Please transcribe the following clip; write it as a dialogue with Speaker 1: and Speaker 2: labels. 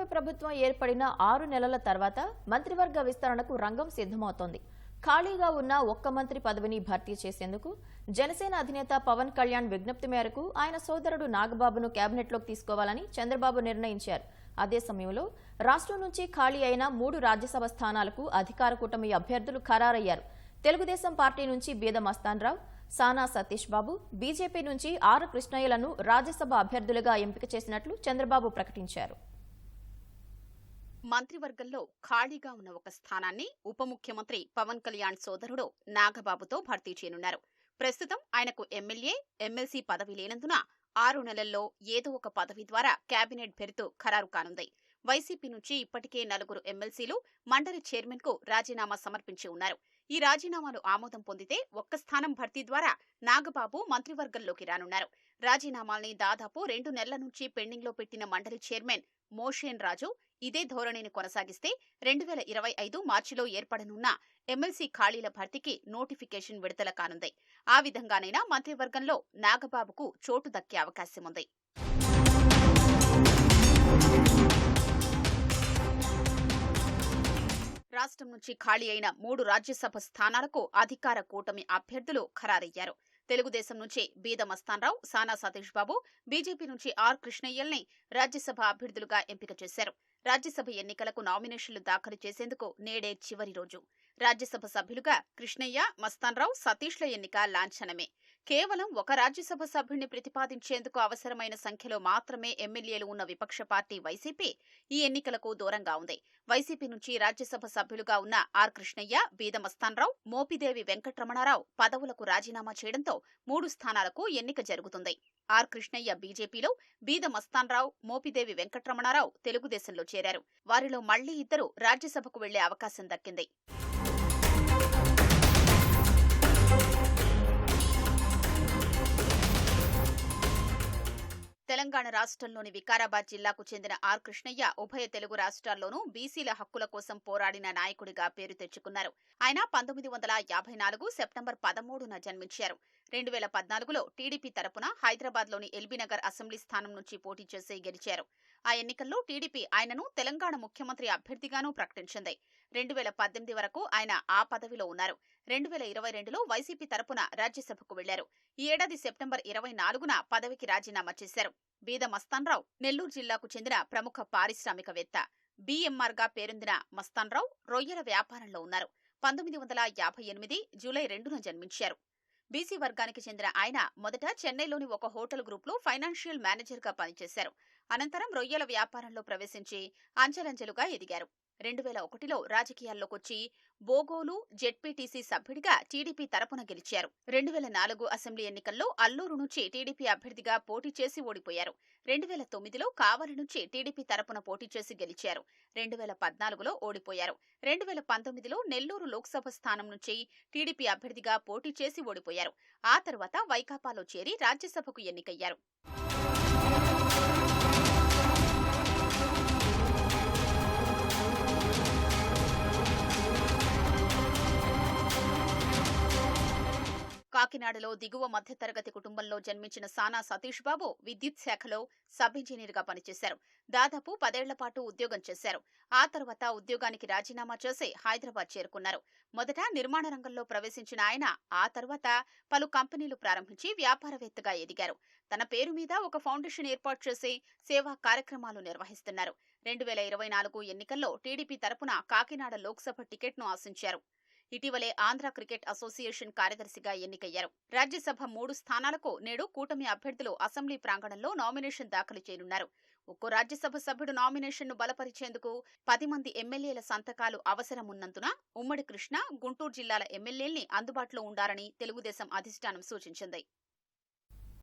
Speaker 1: కూటమి ప్రభుత్వం ఏర్పడిన ఆరు నెలల తర్వాత మంత్రివర్గ విస్తరణకు రంగం సిద్ధమవుతోంది. ఖాళీగా ఉన్న ఒక్క మంత్రి పదవిని భర్తీ చేసేందుకు జనసేన అధినేత పవన్ కళ్యాణ్ విజ్ఞప్తి మేరకు ఆయన సోదరుడు నాగబాబును కేబినెట్లోకి తీసుకోవాలని చంద్రబాబు నిర్ణయించారు. అదే సమయంలో రాష్ట్రం నుంచి ఖాళీ అయిన మూడు రాజ్యసభ స్థానాలకు అధికార కూటమి అభ్యర్థులు ఖరారయ్యారు. తెలుగుదేశం పార్టీ నుంచి బీద మస్తాన్రావు సానా సతీష్ బాబు బీజేపీ నుంచి ఆర్ కృష్ణయ్యలను రాజ్యసభ అభ్యర్థులుగా ఎంపిక చేసినట్లు చంద్రబాబు ప్రకటించారు.
Speaker 2: మంత్రివర్గంలో ఖాళీగా ఉన్న ఒక స్థానాన్ని ఉప ముఖ్యమంత్రి పవన్ కళ్యాణ్ సోదరుడు నాగబాబుతో భర్తీ చేయనున్నారు. ప్రస్తుతం ఆయనకు ఎమ్మెల్యే ఎమ్మెల్సీ పదవి లేనందున ఆరు నెలల్లో ఏదో ఒక పదవి ద్వారా కేబినెట్ బెర్తు ఖరారు కానుంది. వైసీపీ నుంచి ఇప్పటికే నలుగురు ఎమ్మెల్సీలు మండలి చైర్మన్కు రాజీనామా సమర్పించి ఉన్నారు. ఈ రాజీనామాలు ఆమోదం పొందితే ఒక్క స్థానం భర్తీ ద్వారా నాగబాబు మంత్రివర్గంలోకి రానున్నారు. రాజీనామాల్ని దాదాపు రెండు నెలల నుంచి పెండింగ్లో పెట్టిన మండలి చైర్మన్ మోషేన్ రాజు ఇదే ధోరణిని కొనసాగిస్తే రెండు వేల ఇరవై ఐదు మార్చిలో ఏర్పడనున్న ఎమ్మెల్సీ ఖాళీల భర్తీకి నోటిఫికేషన్ విడుదల కానుంది. ఆ విధంగానైనా మంత్రివర్గంలో నాగబాబుకు చోటు దక్కే అవకాశం ఉంది. రాష్ట్రం నుంచి ఖాళీ అయిన మూడు రాజ్యసభ స్థానాలకు అధికార కూటమి అభ్యర్థులు ఖరారయ్యారు. తెలుగుదేశం నుంచి బీద మస్తాన్రావు సానా సతీష్ బాబు బీజేపీ నుంచి ఆర్ కృష్ణయ్యల్ని రాజ్యసభ అభ్యర్థులుగా ఎంపిక చేశారు. రాజ్యసభ ఎన్నికలకు నామినేషన్లు దాఖలు చేసేందుకు నేడే చివరి రోజు. రాజ్యసభ సభ్యులుగా కృష్ణయ్య మస్తాన్రావు సతీష్ల ఎన్నిక లాంఛనమే. కేవలం ఒక రాజ్యసభ సభ్యుడిని ప్రతిపాదించేందుకు అవసరమైన సంఖ్యలో మాత్రమే ఎమ్మెల్యేలు ఉన్న విపక్ష పార్టీ వైసీపీ ఈ ఎన్నికలకు దూరంగా ఉంది. వైసీపీ నుంచి రాజ్యసభ సభ్యులుగా ఉన్న ఆర్. కృష్ణయ్య బీదమస్తాన్రావు మోపిదేవి వెంకటరమణారావు పదవులకు రాజీనామా చేయడంతో మూడు స్థానాలకు ఎన్నిక జరుగుతుంది. ఆర్. కృష్ణయ్య బీజేపీలో బీదమస్తాన్రావు మోపిదేవి వెంకటరమణారావు తెలుగుదేశంలో చేరారు. వారిలో మళ్ళీ ఇద్దరు రాజ్యసభకు వెళ్ళే అవకాశం దక్కింది. తెలంగాణ రాష్ట్రంలోని వికారాబాద్ జిల్లాకు చెందిన ఆర్ కృష్ణయ్య ఉభయ తెలుగు రాష్ట్రాల్లోనూ బీసీల హక్కుల కోసం పోరాడిన నాయకుడిగా పేరు తెచ్చుకున్నారు. ఆయన పంతొమ్మిది వందల యాభై నాలుగు సెప్టెంబర్ పదమూడున జన్మించారు. రెండు వేల పద్నాలుగులో టీడీపీ తరపున హైదరాబాద్లోని ఎల్బీనగర్ అసెంబ్లీ స్థానం నుంచి పోటీ చేసి గెలిచారు. ఆ ఎన్నికల్లో టీడీపీ ఆయనను తెలంగాణ ముఖ్యమంత్రి అభ్యర్థిగానూ ప్రకటించింది. రెండు వేల పద్దెనిమిది వరకు ఆయన ఆ పదవిలో ఉన్నారు. రెండు వేల ఇరవై రెండులో వైసీపీ తరపున రాజ్యసభకు వెళ్ళారు. ఈ ఏడాది సెప్టెంబర్ ఇరవై నాలుగున పదవికి రాజీనామా చేశారు. బీద మస్తాన్రావు నెల్లూరు జిల్లాకు చెందిన ప్రముఖ పారిశ్రామికవేత్త. బీఎంఆర్గా పేరొందిన మస్తాన్రావు రొయ్యల వ్యాపారంలో ఉన్నారు. పంతొమ్మిది వందల యాభై ఎనిమిది జూలై రెండున జన్మించారు. బీసీ వర్గానికి చెందిన ఆయన మొదట చెన్నైలోని ఒక హోటల్ గ్రూప్లో ఫైనాన్షియల్ మేనేజర్గా పనిచేశారు. అనంతరం రొయ్యల వ్యాపారంలో ప్రవేశించి అంచెలంచెలుగా ఎదిగారు. రెండు వేల ఒకటిలో రాజకీయాల్లోకొచ్చి బోగోలు జెడ్పీటీసీ సభ్యుడిగా టీడీపీ తరపున గెలిచారు. రెండు వేల నాలుగు అసెంబ్లీ ఎన్నికల్లో అల్లూరు నుంచి టీడీపీ అభ్యర్థిగా పోటీ చేసి ఓడిపోయారు. రెండు వేల తొమ్మిదిలో కావలి నుంచి టీడీపీ తరపున పోటీ చేసి గెలిచారు. రెండు వేల పద్నాలుగులో ఓడిపోయారు. రెండు వేల పంతొమ్మిదిలో నెల్లూరు లోక్సభ స్థానం నుంచి టీడీపీ అభ్యర్థిగా పోటీ చేసి ఓడిపోయారు. ఆ తర్వాత వైకాపాలో చేరి రాజ్యసభకు ఎన్నికయ్యారు. కాకినాడలో దిగువ మధ్యతరగతి కుటుంబంలో జన్మించిన సానా సతీష్ బాబు విద్యుత్ శాఖలో సబ్ ఇంజనీర్గా పనిచేశారు. దాదాపు పదేళ్ళ పాటు ఉద్యోగం చేశారు. ఆ తర్వాత ఉద్యోగానికి రాజీనామా చేసి హైదరాబాద్ చేరుకున్నారు. మొదట నిర్మాణ రంగంలో ప్రవేశించిన ఆయన ఆ తర్వాత పలు కంపెనీలు ప్రారంభించి వ్యాపారవేత్తగా ఎదిగారు. తన పేరు మీద ఒక ఫౌండేషన్ ఏర్పాటు చేసి సేవా కార్యక్రమాలు నిర్వహిస్తున్నారు. రెండు వేల ఇరవై నాలుగు ఎన్నికల్లో టీడీపీ తరపున కాకినాడ లోక్సభ టికెట్ను ఆశించారు. ఇటీవలే ఆంధ్ర క్రికెట్ అసోసియేషన్ కార్యదర్శిగా ఎన్నికయ్యారు. రాజ్యసభ మూడు స్థానాలకు నేడు కూటమి అభ్యర్థులు అసెంబ్లీ ప్రాంగణంలో నామినేషన్ దాఖలు చేయనున్నారు. ఒక్కో రాజ్యసభ సభ్యుడు నామినేషన్ను బలపరిచేందుకు పది మంది ఎమ్మెల్యేల సంతకాలు అవసరమున్నందున ఉమ్మడి కృష్ణ గుంటూరు జిల్లాల ఎమ్మెల్యేల్ని అందుబాటులో ఉండాలని తెలుగుదేశం అధిష్టానం సూచించింది.